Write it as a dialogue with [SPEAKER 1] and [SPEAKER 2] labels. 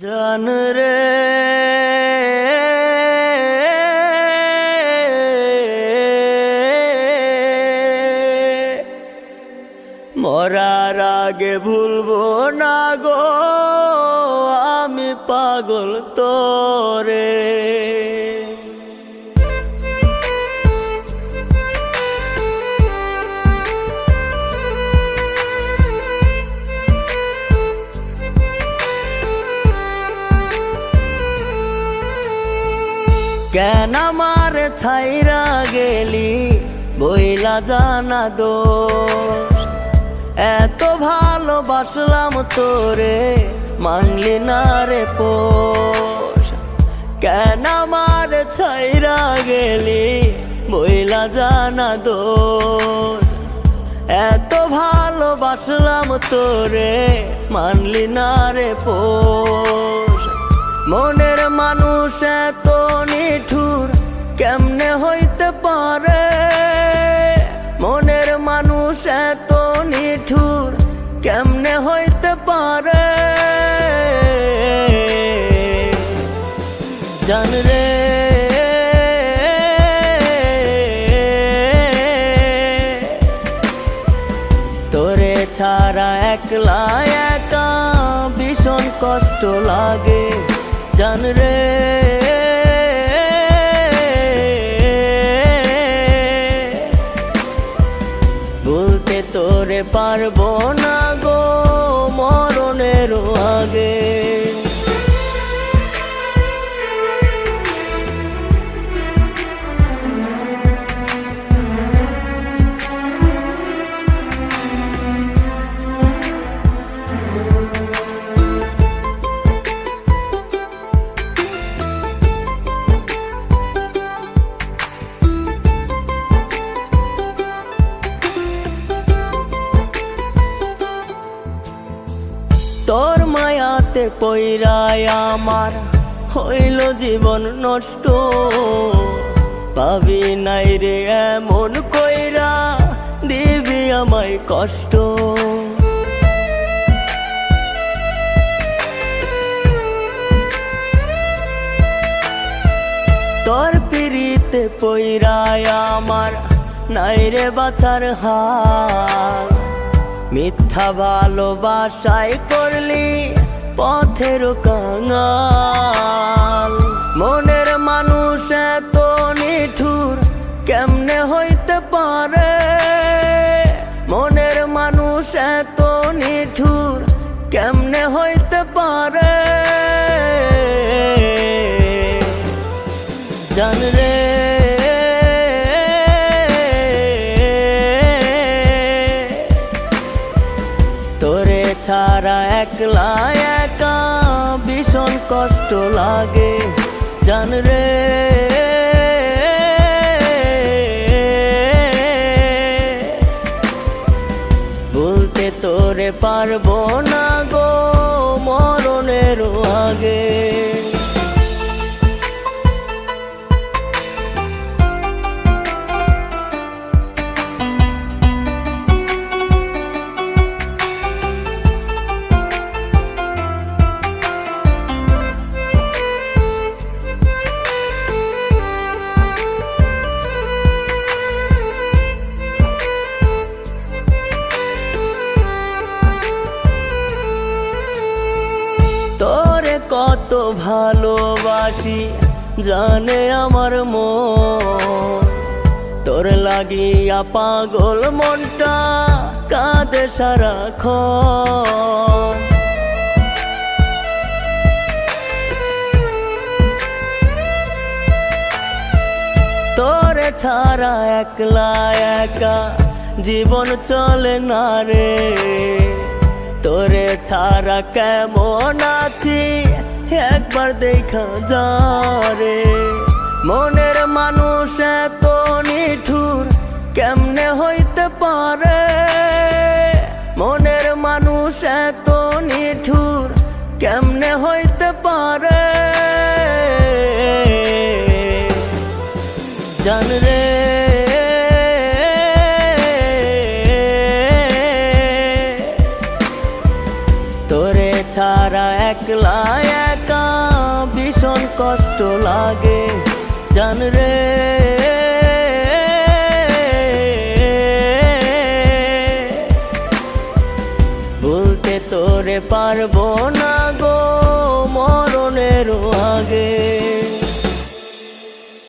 [SPEAKER 1] জান রে। মরার আগে ভুলবো না গো আমি পাগল তোরে। কেন আমার ছাইরা গেলি, বইলা জানা দোষ। এত ভালোবাসলাম তোরে, মানলি না রে পোষ। কেন আমার ছাইরা গেলি, বইলা জানা দোষ। এত ভালোবাসলাম তোরে, মানলি না রে পোষ। মনের মানুষ এত কেমনে হইতে পারে? মনের মানুষ এত নিঠুর, কেমনে হইতে পারে? জান রে। তোরে ছাড়া একলা একা ভীষণ কষ্ট লাগে। জান রে। তোরে পারব না গো মরণের আগে। পইরায় আমার হইল জীবন নষ্ট। পাবি নাই রে এমন কইরা দিবি আমায় কষ্ট। তোর পিড়িতে পইরায় আমার নাই রে বাছার হাল মিথ্যা ভালোবাসায় করলি পথের কাঙাল। মনের মানুষ এত নিঠুর কেমনে ছাড়া একলা একা ভীষণ কষ্ট লাগে। জান রে। বলতে তোরে পারব না গো মরণের আগে। কত ভালোবাসি, জানে আমার মন। তোর লাগিয়া পাগল মনটা কাঁদে সারাক্ষণ। তোরে ছাড়া একলা একা জীবন চলে না রে। তোরে ছাড়া কেমন আছি? একবার দেখা যা রে মনের মানুষ এত নিঠুর, কেমনে হইতে পারে? মনের মানুষ এত নিঠুর, কেমনে হইতে পারে? জান রে। একলা একা ভীষণ কষ্ট লাগে। জান রে। ভুলতে তোরে পারব না গো মরণের আগে।